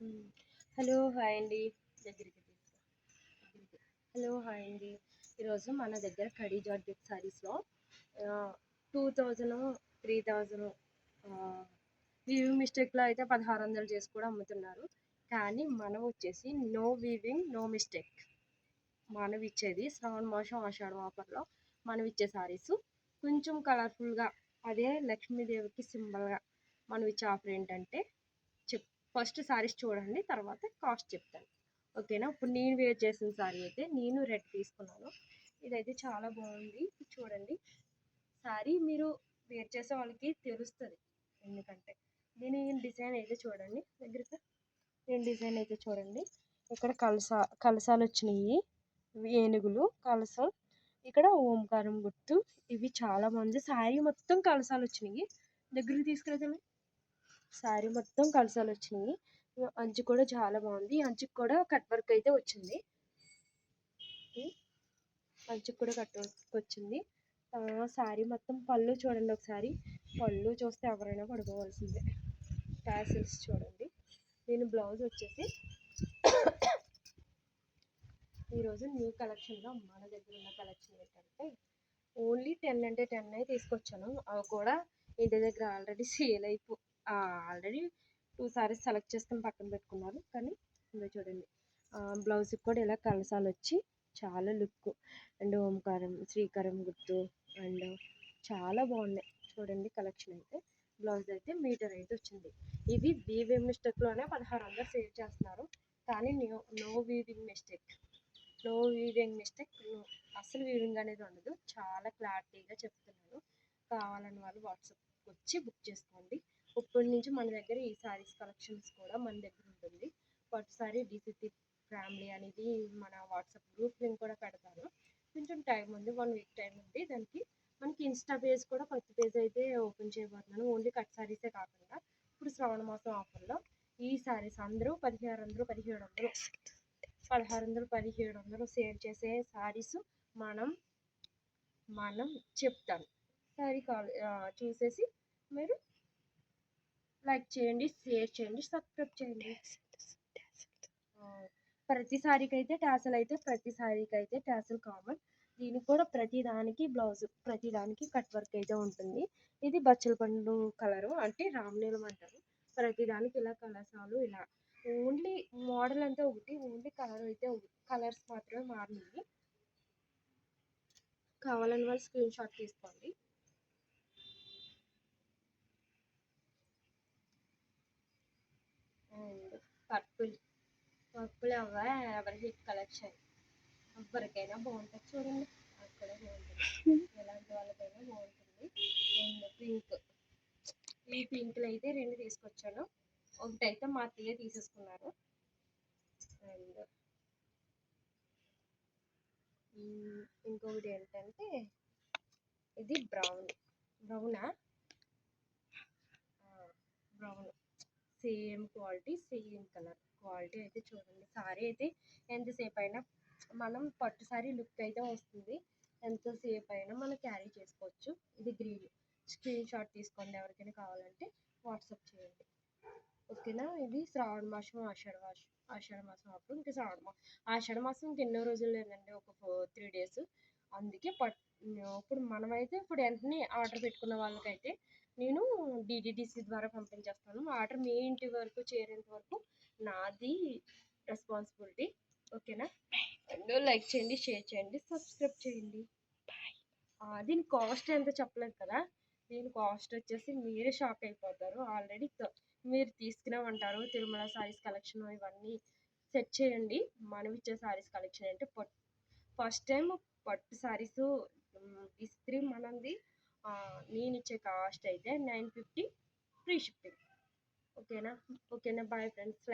Hello hi అండి. దగ్గరికి. Hello hi అండి. ఈరోజు మన దగ్గర కడీ జార్జెట్ శారీస్లో two thousand three thousand weaving మిస్టేక్లో అయితే పదహారు వందలు చేసి కూడా అమ్ముతున్నారు. కానీ మనం వచ్చేసి నో వీవింగ్ నో మిస్టేక్ మనం ఇచ్చేది శ్రావణ మాసం ఆషాఢం ఆఫర్లో మనం ఇచ్చే శారీస్ కొంచెం కలర్ఫుల్గా అదే లక్ష్మీదేవికి సింబల్గా మనం ఇచ్చే ఆఫర్ ఏంటంటే ఫస్ట్ శారీస్ చూడండి తర్వాత కాస్ట్ చెప్తాను. ఓకేనా? ఇప్పుడు నేను వేర్ చేసిన శారీ అయితే నేను రెడ్ తీసుకున్నాను. ఇదైతే చాలా బాగుంది. చూడండి. సారీ మీరు వేర్ చేసే వాళ్ళకి తెలుస్తుంది. ఎందుకంటే దీని డిజైన్ అయితే చూడండి. దగ్గరికి దీని డిజైన్ అయితే చూడండి. ఇక్కడ కలసా కలసాలు వచ్చినాయి. ఏనుగులు కలసం. ఇక్కడ ఓంకారం గుర్తు. ఇవి చాలా బాగుంది శారీ మొత్తం కలసాలు వచ్చినాయి. దగ్గరికి తీసుకెళ్తామే శారీ మొత్తం కలసాలు వచ్చినాయి అంచు కూడా చాలా బాగుంది. అంచుకు కూడా కట్ వర్క్ అయితే వచ్చింది. అంచుకు కూడా కట్ వర్క్ వచ్చింది. శారీ మొత్తం పళ్ళు చూడండి ఒకసారి. పళ్ళు చూస్తే ఎవరైనా పడుకోవాల్సిందే. ప్యాసిల్స్ చూడండి. నేను బ్లౌజ్ వచ్చేసి ఈరోజు న్యూ కలెక్షన్లో మన దగ్గర ఉన్న కలెక్షన్ ఏంటంటే ఓన్లీ టెన్ అంటే టెన్ అయి తీసుకొచ్చాను. అవి కూడా ఇంటి దగ్గర ఆల్రెడీ సేల్ అయిపో ఆల్రెడీ టూ సారీస్ సెలెక్ట్ చేసుకుని పక్కన పెట్టుకున్నారు. కానీ ఇందులో చూడండి బ్లౌజ్కి కూడా ఇలా కలసాలు వచ్చి చాలా లుక్ అండ్ ఓంకారం శ్రీకారం గుర్తు అండ్ చాలా బాగున్నాయి. చూడండి కలెక్షన్ అయితే. బ్లౌజ్ అయితే మీటర్ అయితే వచ్చింది. ఇవి వీవింగ్ మిస్టేక్లోనే పదహారు వందలు సేవ్ చేస్తున్నారు. కానీ no no weaving mistake no weaving mistake అసలు వీవింగ్ అనేది ఉండదు. చాలా క్లారిటీగా చెప్తున్నాను. కావాలని వాళ్ళు వాట్సాప్కి వచ్చి బుక్ చేసుకోండి. ఇప్పటి నుంచి మన దగ్గర ఈ సారీస్ కలెక్షన్స్ కూడా మన దగ్గర ఉంటుంది. పట్టు సారీ డిసిసి ఫ్యామిలీ అనేది మన వాట్సాప్ గ్రూప్ లింక్ కూడా పెడతాను. కొంచెం టైం ఉంది వన్ వీక్ టైం ఉంది. దానికి మనకి ఇన్స్టా పేజ్ కూడా కొత్త పేజ్ అయితే ఓపెన్ చేయబోతున్నాను. ఓన్లీ కట్ సారీసే కాకుండా ఇప్పుడు శ్రావణ మాసం ఆఫర్లో ఈ సారీస్ అందరూ పదిహేను వందలు పదిహేడు వందలు పదహారు వందలు పదిహేడు వందలు సేల్ చేసే సారీస్ మనం మనం చెప్తాను సారీ కాల్ చూసేసి మీరు లైక్ చేయండి షేర్ చేయండి సబ్స్క్రైబ్ చేయండి. ప్రతి సారీకి అయితే ట్యాసల్ అయితే ప్రతి సారీకి అయితే ట్యాసల్ కామన్. దీనికి కూడా ప్రతి దానికి బ్లౌజ్ ప్రతి దానికి కట్ వర్క్ అయితే ఉంటుంది. ఇది బచ్చల పండు కలరు అంటే రామనీలం అంటారు. ప్రతి దానికి ఇలా కలసాలు ఇలా. ఓన్లీ మోడల్ అంతా ఒకటి ఓన్లీ కలర్ అయితే కలర్స్ మాత్రమే మారినాయి కావాలని వాళ్ళు స్క్రీన్ షాట్ తీసుకోండి అండ్ పర్పుల్. పర్పుల్ అవ్వ ఎవరి హిట్ కలెక్షన్ ఎవరికైనా బాగుంటుంది చూడండి. అక్కడ బాగుంటుంది. ఎలాంటి వాళ్ళకైనా బాగుంటుంది. And pink. ఈ పింక్లు అయితే రెండు తీసుకొచ్చాను. ఒకటి అయితే మా అత్తయ్య తీసేసుకున్నారు. అండ్ ఇంకొకటి ఏంటంటే ఇది brown. బ్రౌనా? Brown. Same quality same colour quality అయితే చూడండి. సారీ అయితే ఎంతసేపు అయినా మనం పట్టు సారీ లుక్ అయితే వస్తుంది. ఎంతసేపు అయినా మనం క్యారీ చేసుకోవచ్చు. ఇది గ్రీన్ స్క్రీన్ షాట్ తీసుకోండి ఎవరికైనా కావాలంటే వాట్సాప్ చేయండి. ఓకేనా? ఇది శ్రావణ మాసం ఆషాఢ మాసం ఆషాఢ మాసం అప్పుడు ఇంకా శ్రావణ మాసం ఆషాఢ మాసం ఇంక ఎన్నో రోజులు లేదండి. ఒక ఫోర్ త్రీ డేస్ అందుకే పట్ ఇప్పుడు మనమైతే ఇప్పుడు వెంటనే ఆర్డర్ పెట్టుకున్న వాళ్ళకైతే నేను డిడిడిసి ద్వారా పంపించేస్తాను. ఆర్డర్ మీ ఇంటి వరకు చేరేంత వరకు నాది రెస్పాన్సిబిలిటీ. ఓకేనా? లైక్ చేయండి షేర్ చేయండి సబ్స్క్రైబ్ చేయండి. దీని కాస్ట్ ఎంత చెప్పలేదు కదా? దీని కాస్ట్ వచ్చేసి మీరే షాక్ అయిపోతారు. ఆల్రెడీ మీరు తీసుకునే ఉంటారు తిరుమల సారీస్ కలెక్షన్ ఇవన్నీ సెట్ చేయండి. మనం ఇచ్చే సారీస్ కలెక్షన్ అంటే ఫస్ట్ టైం పట్టు సారీస్ ఇస్త్రీ మనది నేను ఇచ్చే కాస్ట్ అయితే నైన్ ఫిఫ్టీ ఫ్రీ షిప్పింగ్ ఓకేనా? ఓకేనా? Bye friends.